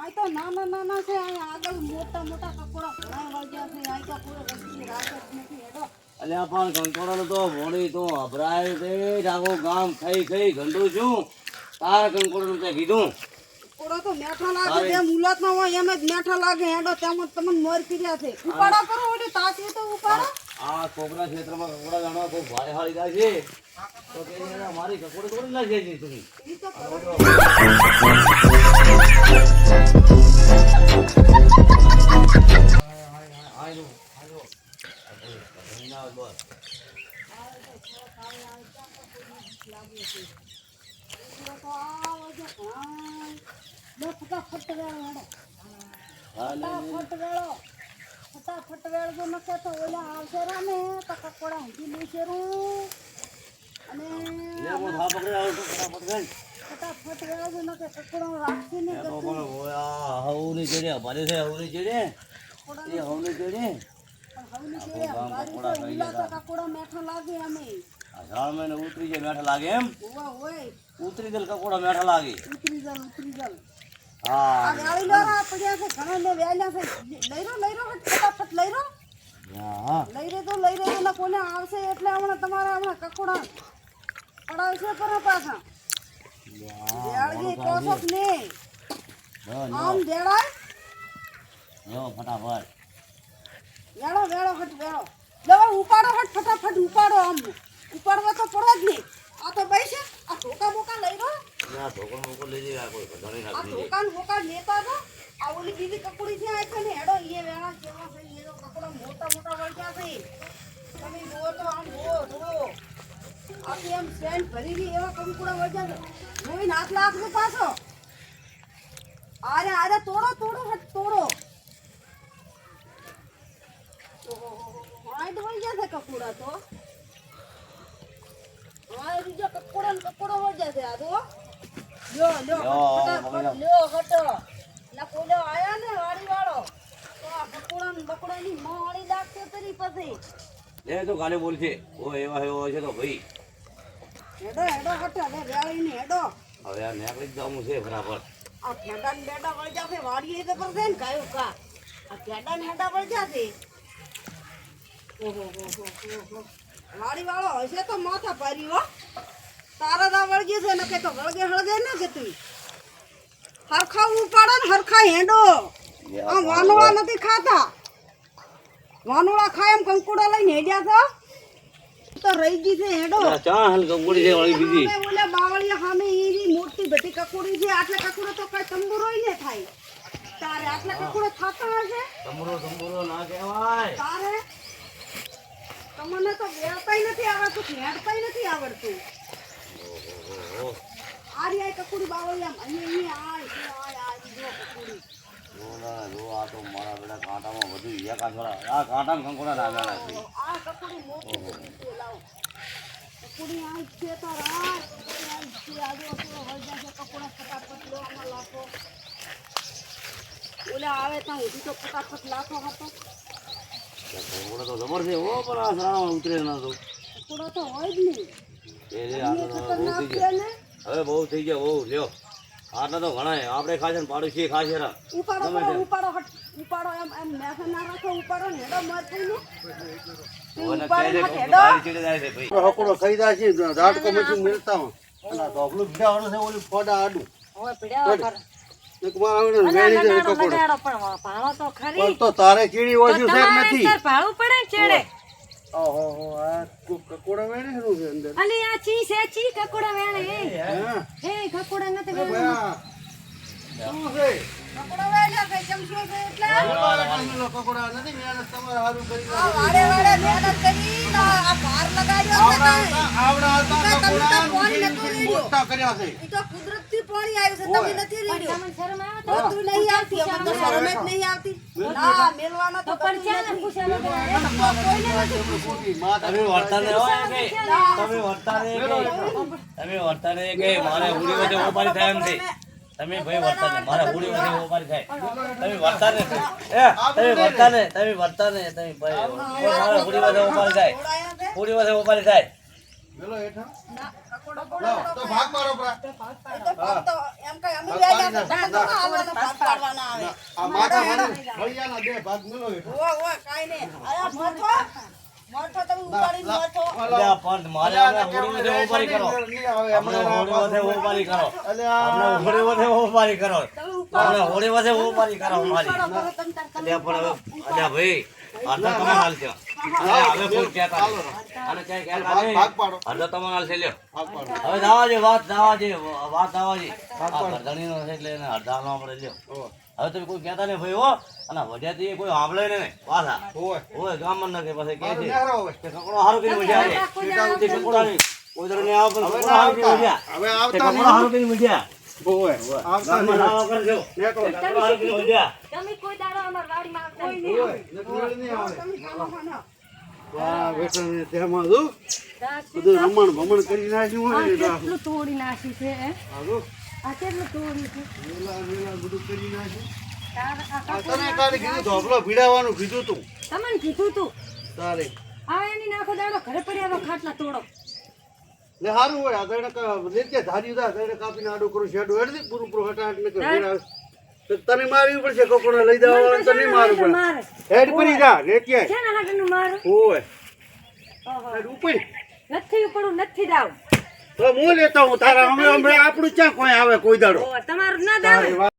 આ તો નાના નાના છે અહીંયા આગળ મોટા મોટા કપડા ઘણા વળગ્યા છે આ તો કોઈ વસ્તી રાત જ નથી હેડો. અલ્યા પણ કંકોડો તો મોડી તો અભરાય જ આખું ગામ થઈ થઈ ગંડું છું. તારે કંકોડો તે કીધું. કોડો તો મેઠા લાગે જે મુલાત ના હોય એમ જ મેઠા લાગે હેડો તેમ જ તમને મોર પીર્યા છે. ઉપાડા કરો એટલે તાસી તો ઉપાડો. આ કોકના ક્ષેત્રમાં કકોડા જાણવા બહુ ભારે હારી જાય છે તો કે અમારી મારી કંકોડો તોડી નાખે છે તમે ફટાફટ વેળો જો નકે તો ઓલા આવશે રામે તો કકોડા ઊંધી લેશે રૂ. અને લે ફટાફટ ફટાફટ નકે કકોડા રાખશે નહીં હવું નહીં ચડે અમારે છે ચડે. એ નહીં ચડે. હવની કેળે હવારી તો ઉલા તો કકોડા મેઠા લાગે અમે. આ ઝાડ મેં ઉતરી જાય મેઠા લાગે એમ? ઉતરી ગયેલ કકોડા મેઠા લાગે. ઉતરી જલ ઉતરી જલ હા. આ વેળી પડ્યા છે ઘણા ને વેલ્યા છે. લઈ ફટાફટ હા લઈ રે તો લઈ રે તો કોને આવશે એટલે હમણાં તમારે હમણાં કકોડા પડાવશે પર પાછા. વેળગી કોસક ને. આમ દેડાય? જો ફટાફટ. વેળો વેળો હટ વેળો. લેવા ઉપાડો હટ ફટાફટ ઉપાડો આમ. ઉપાડવા તો પડો જ નહીં. આ તો બેસે આ ધોકા બોકા લઈ રો ના ધોકા મોકલ લઈ જાય કોઈ ઘણી આ ધોકા દુકાન લેતા તો આ ઓલી બીજી કકડી છે આ છે ને હેડો એ વેળા કેવા છે એ તો કકડા મોટા છે તમે જુઓ તો આમ જુઓ જુઓ. આખી એમ સેન્ટ ભરી ગઈ એવા કંકુડા છે જોઈને હાથ લાગશે પાછો. આરે આરે તોડો તોડો હટ તોડો. હાઈટ વળગ્યા છે કકુડા તો. હા બીજો કકુડો ને કકુડો વળગ્યા છે આ તો. લ્યો લ્યો લ્યો, ફટાફટ મમ્મી. લ્યો હટો. ના કોઈલો આયા ને વાડી વાળો એ તો કાલે બોલશે. ઓ એવા એવો છે તો ભાઈ. હેડો હેડો હટો હવે વેળી ની હેડો. હવે આ નીકળી છે બરાબર. આ ને બેડા પર છે ને કાયો કા. આ ને હેડા વળજા છે. ઓહો હો હો હો હો વાડી વાળો હશે તો માથા પારી હો. તારા દા વળગે છે ને કે તો વળગે હળગે ને કે તું હરખા ઉપાડો ને હરખા હેડો. આ વાનોળા નથી ખાતા. વાનોળા ખાય એમ કંકુડા લઈને હેડ્યા છો? તો રહી ગઈ છે હેડો. ચા હાલ કંકુડી છે વાળી બીજી. ઓલે બાવળિયા સામે ઈ મોટી બધી કકોડી છે. આટલે કકોડો તો કઈ તંબુરોય ને થાય. તારે આટલા કકોડો થતા હશે? તંબુરો તંબુરો ના કહેવાય. તારે? તમને તો બેળતાય નથી આવડતું ખેડતાય નથી આવડતું. આ આ કકોડી બાવળિયા અહીં અહીંયા આ આ જો કકોડી જો ના, જો આ તો મારા બેટા કાંટામાં વધુ એક આંધળા આ કાંટામાં કંકોડા નાખેલા છે. ઓલા આવે ત્યાં સુધી તો ફટાફટ લાખો હતો કંકોડા તો જબર છે ઓ પણ આ સરામાં ઉતરે ના તો. કકોડા તો હોય જ નહીં. હવે બહુ થઈ ગયા બહુ લ્યો. આટલા તો ઘણા આપણે ખાશે ને પાડોશી ખાશે રા ઉપાડો કરો ઉપાડો હટ. ઉપાડો એમ એમ મેસે ના રાખો ઉપાડો ને થઈને ઉપાડો હટ હકોડો ખાઈ જાય છે ઝાટકો માંથી મિલતા હોય. અને ઢોકલું ભીડા વાળું છે ઓલી ફોડા આડું. હવે કર. તારે ચીડી ઓછું નથી. તાર પડે ચેડે. ઓહો આ કકોડા વેણી છે અંદર. અલી આ ચી છે, ચી કકોડા વેણે, હે. હા. એ, કકોડા નથી વેણે. શું છે? કકોડા વાળ્યા કે ચમચો છે એટલે? કકોડા નથી મહેનત તમારે સારું કરી આ વાડે વાડે મહેનત કરી આ ભાર લગાડ્યો છે. આવડા હતા કકોડા નતું. મોટા કર્યા છે. ઈ તો કુદરતથી પાણી આવ્યું છે તમે નથી રેડ્યો. તમને શરમ આવે તો? તું નહીં આવતી અમને તો શરમ જ નહીં આવતી. ના મેલવાનો તો પણ ચાલે, નથી. તો. કોઈને નથી. મોટી તમે વર્તા ને હોય કે તમે વર્તા ને કે તમે વર્તા ને કે મારે હુડી વચ્ચે ઓપારી થાય એમ છે તમે ભાઈ વર્તા ને મારા હુડી વચ્ચે ઓપારી થાય. તમે વર્તા ને એ તમે વર્તા ને તમે વર્તા ને તમે ભાઈ મારે હુડી વચ્ચે ઓપારી થાય. ઉડી હુડી વચ્ચે ઓપારી થાય. મેલો હેઠા ના, કકોડો તો ભાગ મારો પ્રા તો ભાગ પાડી હોળી વધે ઓપારી કરો. મારી ભાઈ અડધો તમે હાલ છે. અલ્યા હવે તમે કોઈ કેતા નહીં ભાઈ હો અને વઢિયાથી કોઈ સાંભળે નહીં પાછા હોય ગામમાં નથી પછી કે છે કકડો સારું કોઈ દાડો તે કકડો નહીં કોઈ નહીં આવે પણ હવે કકડો કરીને આવતા. આવતા ઓય, આવતા નહીં. દાવા કરજો નેકળો. તે તમે કોઈ દાડો અમાર વાડીમાં આવતા નહીં. ઓય, નકરી નહીં આવે. તમે કામમાં ના. વાહ, તેમાં જો, બધું રમણ ભમણ કરી નાખ્યું હોય ને, આ કેટલું તોડી નાખ્યું છે હે? જો, આ કેટલું તોડી છે વેલા વેલા બધું કરી નાખ્યું. તાર- આ આ તને તારે કીધું ધોપલો ભીડાવાનું કીધું તું તમને કીધું તું તારે આ એની નાખો દાડો ઘરે પડ્યા ખાટલા તોડો એટલે સારું હોય. આ તને ધાર્યું થાય તને કાપીને આડું કરું શેડું દે પૂરું પૂરું હટાટ ને તો તને મારવી પડશે કોકોને લઈ જવા તો નહીં મારવું પડે. હેડ પડી જા લેજે છે ને હાટનું મારું? ઓય. હેડ ઉપર નથી ઉપડું નથી દાવ. તો હું લેતો હું તારા હમણાં હમણાં આપણું ક્યાં કોઈ આવે કોઈ દાડો? તમારું ના દાવ.